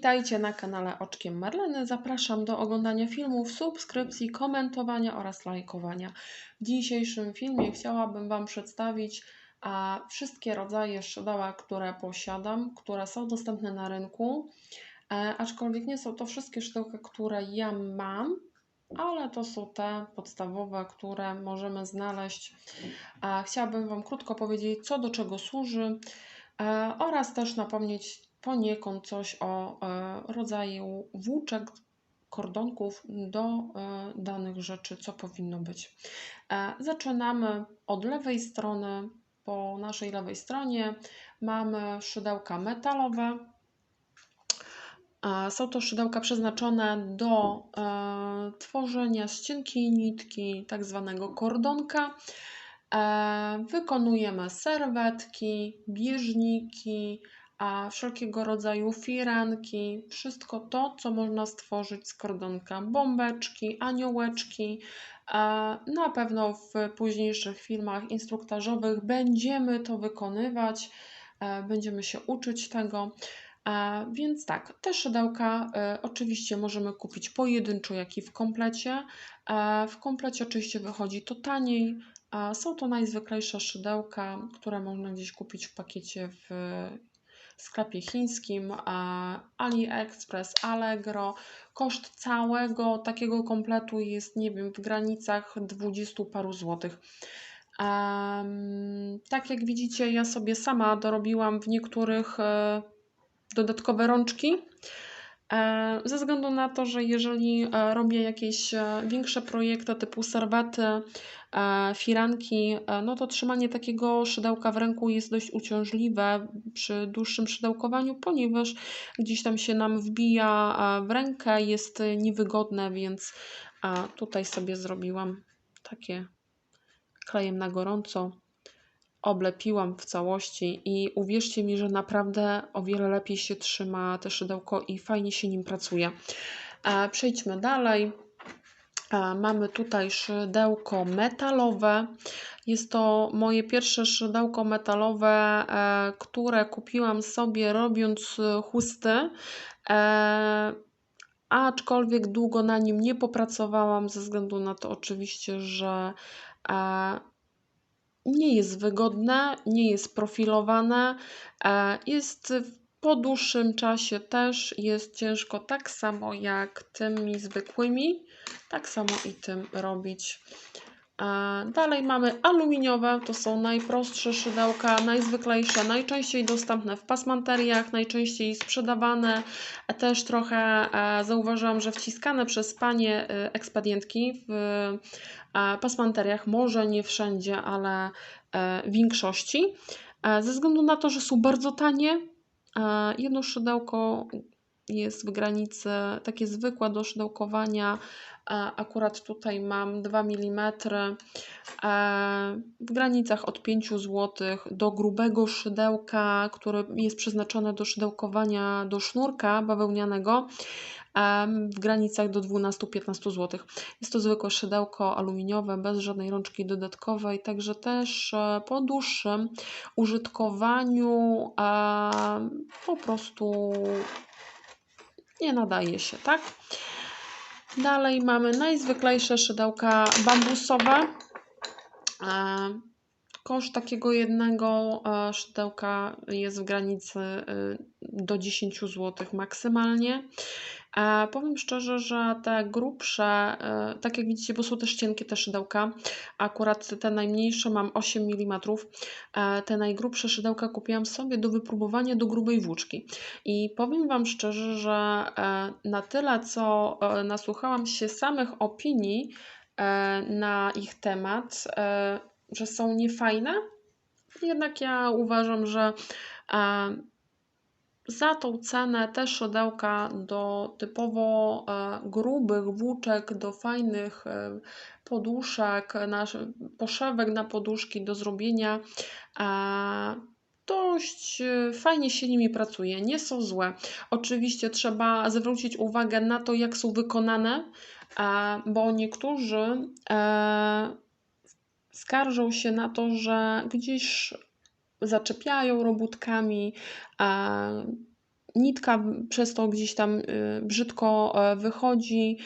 Witajcie na kanale Oczkiem Marleny. Zapraszam do oglądania filmów, subskrypcji, komentowania oraz lajkowania. W dzisiejszym filmie chciałabym Wam przedstawić a, wszystkie rodzaje szydełek, które posiadam, które są dostępne na rynku. E, aczkolwiek nie są to wszystkie szydełka, które ja mam, ale to są te podstawowe, które możemy znaleźć. Chciałabym Wam krótko powiedzieć, co do czego służy e, oraz też napomnieć poniekąd coś o e, rodzaju włóczek, kordonków do e, danych rzeczy, co powinno być. E, zaczynamy od lewej strony. Po naszej lewej stronie mamy szydełka metalowe. Są to szydełka przeznaczone do tworzenia z cienkiej nitki, tak zwanego kordonka. Wykonujemy serwetki, bieżniki, a wszelkiego rodzaju firanki, wszystko to, co można stworzyć z kordonka, bombeczki, aniołeczki. Na pewno w późniejszych filmach instruktażowych będziemy to wykonywać, e, będziemy się uczyć tego. Więc tak, te szydełka e, oczywiście możemy kupić pojedynczo, jak i w komplecie. W komplecie oczywiście wychodzi to taniej. Są to najzwyklejsze szydełka, które można gdzieś kupić w pakiecie w sklepie chińskim, AliExpress, Allegro. Koszt całego takiego kompletu jest, nie wiem, w granicach 20 paru złotych. Tak jak widzicie, ja sobie sama dorobiłam w niektórych e, dodatkowe rączki. E, ze względu na to, że jeżeli e, robię jakieś e, większe projekty typu serwety, firanki, no to trzymanie takiego szydełka w ręku jest dość uciążliwe przy dłuższym szydełkowaniu, ponieważ gdzieś tam się nam wbija w rękę, jest niewygodne, więc tutaj sobie zrobiłam takie klejem na gorąco oblepiłam w całości i uwierzcie mi, że naprawdę o wiele lepiej się trzyma te szydełko i fajnie się nim pracuje. E, przejdźmy dalej. E, mamy tutaj szydełko metalowe. Jest to moje pierwsze szydełko metalowe, e, które kupiłam sobie robiąc chusty aczkolwiek długo na nim nie popracowałam, ze względu na to oczywiście, że nie jest wygodne, nie jest profilowane, e, jest po dłuższym czasie też jest ciężko tak samo jak tymi zwykłymi, tak samo i tym robić. E, dalej mamy aluminiowe, to są najprostsze szydełka, najzwyklejsze, najczęściej dostępne w pasmanteriach, najczęściej sprzedawane. E, też trochę zauważyłam, że wciskane przez panie ekspedientki w pasmanteriach, może nie wszędzie, ale e, w większości, e, ze względu na to, że są bardzo tanie. E, jedno szydełko jest w granicy takie zwykłe do szydełkowania. Akurat tutaj mam 2 mm w granicach od 5 zł do grubego szydełka, które jest przeznaczone do szydełkowania do sznurka bawełnianego w granicach do 12-15 zł. Jest to zwykłe szydełko aluminiowe, bez żadnej rączki dodatkowej, także też e, po dłuższym użytkowaniu po prostu nie nadaje się, tak? Dalej mamy najzwyklejsze szydełka bambusowe. Koszt takiego jednego e, szydełka jest w granicy e, do 10 zł maksymalnie. E, powiem szczerze, że te grubsze, e, tak jak widzicie, bo są też cienkie te szydełka, akurat te najmniejsze mam 8 mm, e, te najgrubsze szydełka kupiłam sobie do wypróbowania do grubej włóczki. I powiem Wam szczerze, że e, na tyle, co nasłuchałam się samych opinii na ich temat, że są niefajne, jednak ja uważam, że za tą cenę te szydełka do typowo e, grubych włóczek, do fajnych e, poduszek, poszewek na poduszki do zrobienia dość e, fajnie się nimi pracuje, nie są złe. Oczywiście trzeba zwrócić uwagę na to, jak są wykonane, bo niektórzy skarżą się na to, że gdzieś zaczepiają robótkami, nitka przez to gdzieś tam brzydko wychodzi.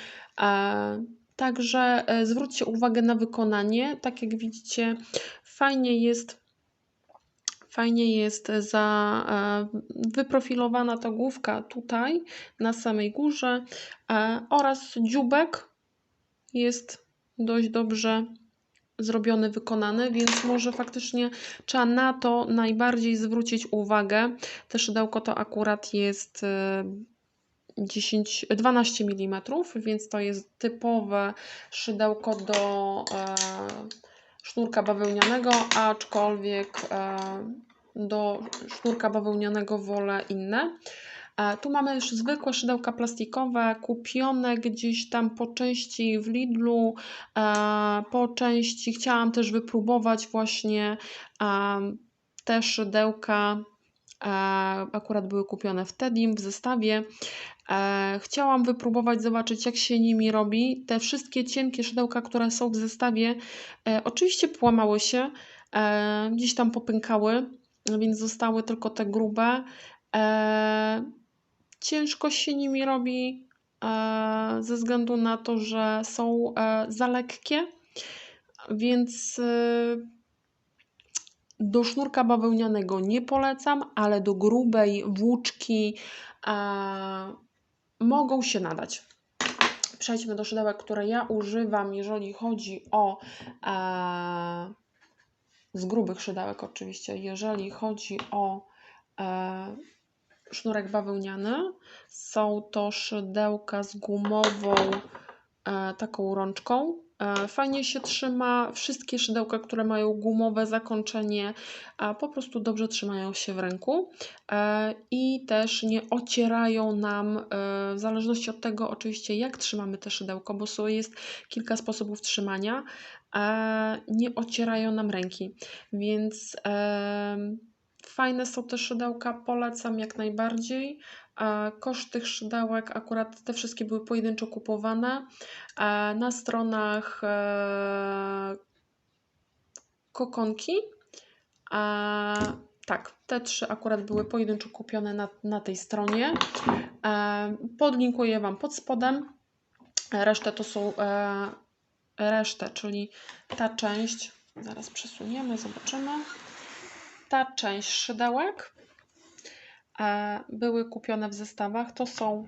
Także zwróćcie uwagę na wykonanie. Tak jak widzicie, fajnie jest Fajnie jest za, e, wyprofilowana ta główka tutaj na samej górze e, oraz dziubek jest dość dobrze zrobiony, wykonany, więc może faktycznie trzeba na to najbardziej zwrócić uwagę. Te szydełko to akurat jest 10, 12 mm, więc to jest typowe szydełko do e, sznurka bawełnianego, aczkolwiek e, do sznurka bawełnianego wolę inne. E, tu mamy już zwykłe szydełka plastikowe, kupione gdzieś tam po części w Lidlu, e, po części chciałam też wypróbować właśnie te szydełka, akurat były kupione w Tedim w zestawie. E, chciałam wypróbować, zobaczyć jak się nimi robi. Te wszystkie cienkie szydełka, które są w zestawie, e, oczywiście połamały się, e, gdzieś tam popękały, więc zostały tylko te grube. Ciężko się nimi robi ze względu na to, że są za lekkie, więc do sznurka bawełnianego nie polecam, ale do grubej włóczki mogą się nadać. Przejdźmy do szydełek, które ja używam, jeżeli chodzi o e, z grubych szydełek oczywiście, jeżeli chodzi o e, sznurek bawełniany. Są to szydełka z gumową e, taką rączką. E, fajnie się trzyma. Wszystkie szydełka, które mają gumowe zakończenie, po prostu dobrze trzymają się w ręku e, i też nie ocierają nam, e, w zależności od tego oczywiście jak trzymamy te szydełko, bo jest kilka sposobów trzymania, nie ocierają nam ręki, więc fajne są te szydełka, polecam jak najbardziej. Koszt tych szydełek, akurat te wszystkie były pojedynczo kupowane na stronach e, Kokonki. Tak, te trzy akurat były pojedynczo kupione na, na tej stronie. E, podlinkuję Wam pod spodem. Resztę to są e, resztę, czyli ta część. Zaraz przesuniemy, zobaczymy. Ta część szydełek były kupione w zestawach. To są,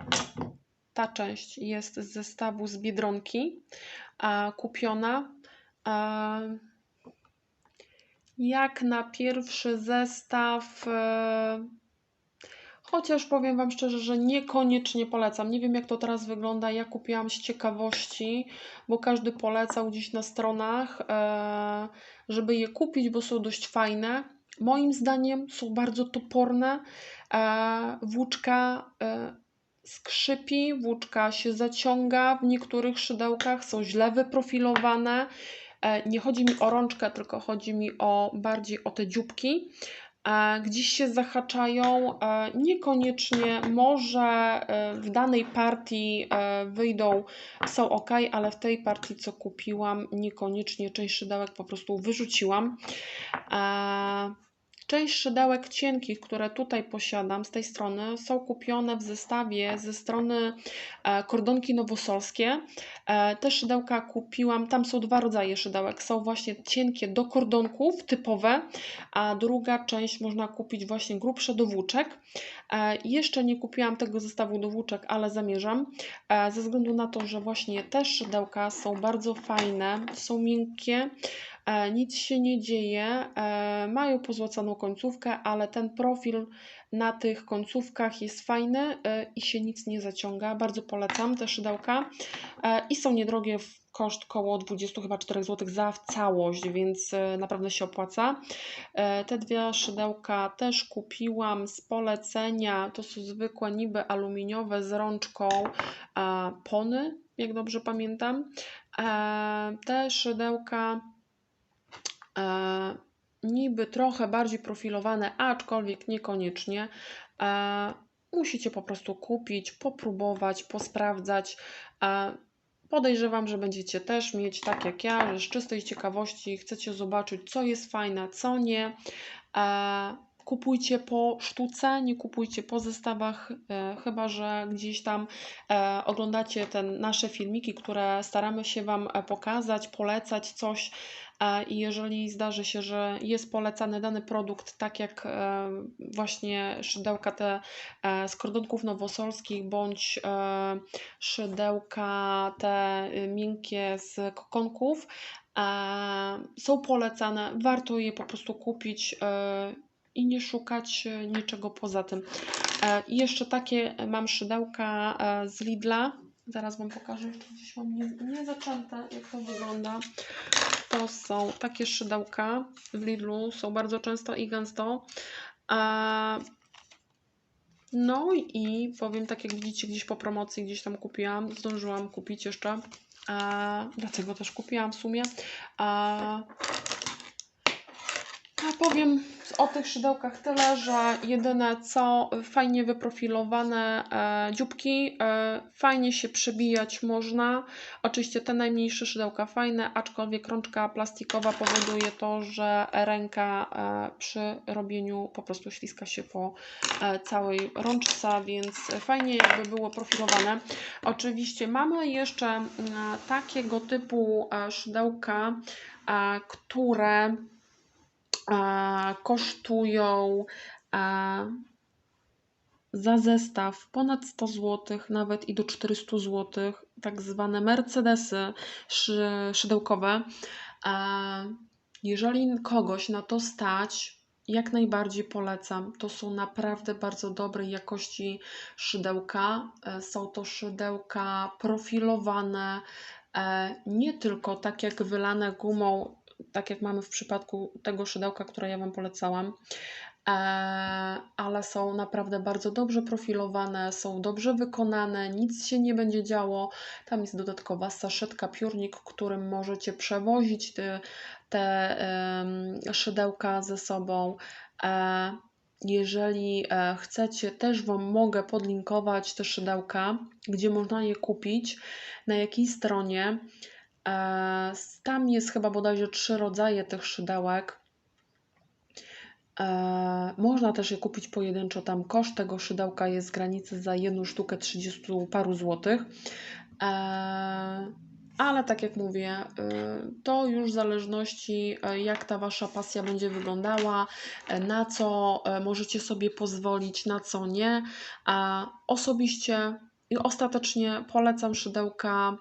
ta część jest z zestawu z Biedronki kupiona. Jak na pierwszy zestaw, e, chociaż powiem Wam szczerze, że niekoniecznie polecam. Nie wiem, jak to teraz wygląda. Ja kupiłam z ciekawości, bo każdy polecał gdzieś na stronach, e, żeby je kupić, bo są dość fajne. Moim zdaniem są bardzo toporne. E, włóczka e, skrzypi, włóczka się zaciąga w niektórych szydełkach, są źle wyprofilowane. E, nie chodzi mi o rączkę, tylko chodzi mi o bardziej o te dzióbki. Gdzieś się zahaczają, niekoniecznie może w danej partii wyjdą, są ok, ale w tej partii, co kupiłam, niekoniecznie część szydełek po prostu wyrzuciłam. Część szydełek cienkich, które tutaj posiadam z tej strony, są kupione w zestawie ze strony e, Kordonki Nowosolskie. E, te szydełka kupiłam, tam są dwa rodzaje szydełek. Są właśnie cienkie do kordonków, typowe, a druga część można kupić właśnie grubsze do włóczek. E, jeszcze nie kupiłam tego zestawu do włóczek, ale zamierzam, ze względu na to, że właśnie te szydełka są bardzo fajne, są miękkie, nic się nie dzieje, e, mają pozłacaną końcówkę, ale ten profil na tych końcówkach jest fajny e, i się nic nie zaciąga. Bardzo polecam te szydełka i są niedrogie w koszt koło 20 chyba 4 zł za całość, więc naprawdę się opłaca. Te dwie szydełka też kupiłam z polecenia. To są zwykłe niby aluminiowe z rączką Pony, jak dobrze pamiętam. Te szydełka e, niby trochę bardziej profilowane, aczkolwiek niekoniecznie. E, musicie po prostu kupić, popróbować, posprawdzać. E, podejrzewam, że będziecie też mieć tak jak ja, że z czystej ciekawości chcecie zobaczyć, co jest fajne, co nie. Kupujcie po sztuce, nie kupujcie po zestawach, e, chyba że gdzieś tam e, oglądacie te nasze filmiki, które staramy się Wam pokazać, polecać coś. E, I jeżeli zdarzy się, że jest polecany dany produkt, tak jak e, właśnie szydełka te e, z kordonków nowosolskich, bądź szydełka te y, miękkie z kokonków, są polecane, warto je po prostu kupić i nie szukać niczego poza tym. I jeszcze takie mam szydełka z Lidla. Zaraz Wam pokażę, jeszcze gdzieś mam nie, nie zaczęte, jak to wygląda. To są takie szydełka w Lidlu, są bardzo często i gęsto. E, no i powiem tak, jak widzicie, gdzieś po promocji, gdzieś tam kupiłam, zdążyłam kupić jeszcze. E, dlatego też kupiłam w sumie. A powiem o tych szydełkach tyle, że jedyne co fajnie wyprofilowane e, dzióbki, e, fajnie się przebijać można. Oczywiście te najmniejsze szydełka fajne, aczkolwiek rączka plastikowa powoduje to, że ręka e, przy robieniu po prostu śliska się po e, całej rączce, więc fajnie jakby było profilowane. Oczywiście mamy jeszcze mm, takiego typu e, szydełka, e, które kosztują za zestaw ponad 100 zł, nawet i do 400 zł, tak zwane Mercedesy szy, szydełkowe. Jeżeli kogoś na to stać, jak najbardziej polecam. To są naprawdę bardzo dobrej jakości szydełka. E, Są to szydełka profilowane, e, nie tylko tak jak wylane gumą tak jak mamy w przypadku tego szydełka, które ja Wam polecałam, e, ale są naprawdę bardzo dobrze profilowane, są dobrze wykonane, nic się nie będzie działo. Tam jest dodatkowa saszetka, piórnik, którym możecie przewozić te, te szydełka ze sobą. E, jeżeli e, chcecie, też Wam mogę podlinkować te szydełka, gdzie można je kupić, na jakiej stronie. E, tam jest chyba bodajże trzy rodzaje tych szydełek. E, można też je kupić pojedynczo. Tam koszt tego szydełka jest z granicy za jedną sztukę 30 paru złotych. E, ale tak jak mówię, to już w zależności jak ta Wasza pasja będzie wyglądała, na co możecie sobie pozwolić, na co nie. Osobiście i ostatecznie polecam szydełka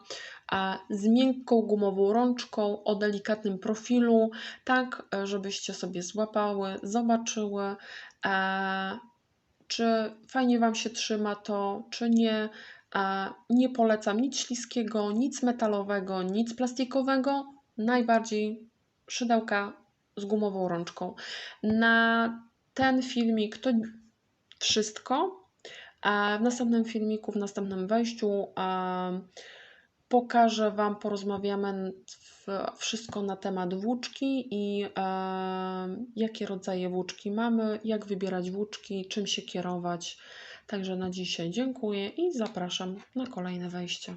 z miękką gumową rączką o delikatnym profilu, tak e, żebyście sobie złapały, zobaczyły, e, czy fajnie Wam się trzyma to, czy nie. Nie polecam nic śliskiego, nic metalowego, nic plastikowego. Najbardziej szydełka z gumową rączką. Na ten filmik to wszystko. W następnym filmiku, w następnym wejściu pokażę Wam, porozmawiamy wszystko na temat włóczki i jakie rodzaje włóczki mamy, jak wybierać włóczki, czym się kierować. Także na dzisiaj dziękuję i zapraszam na kolejne wejście.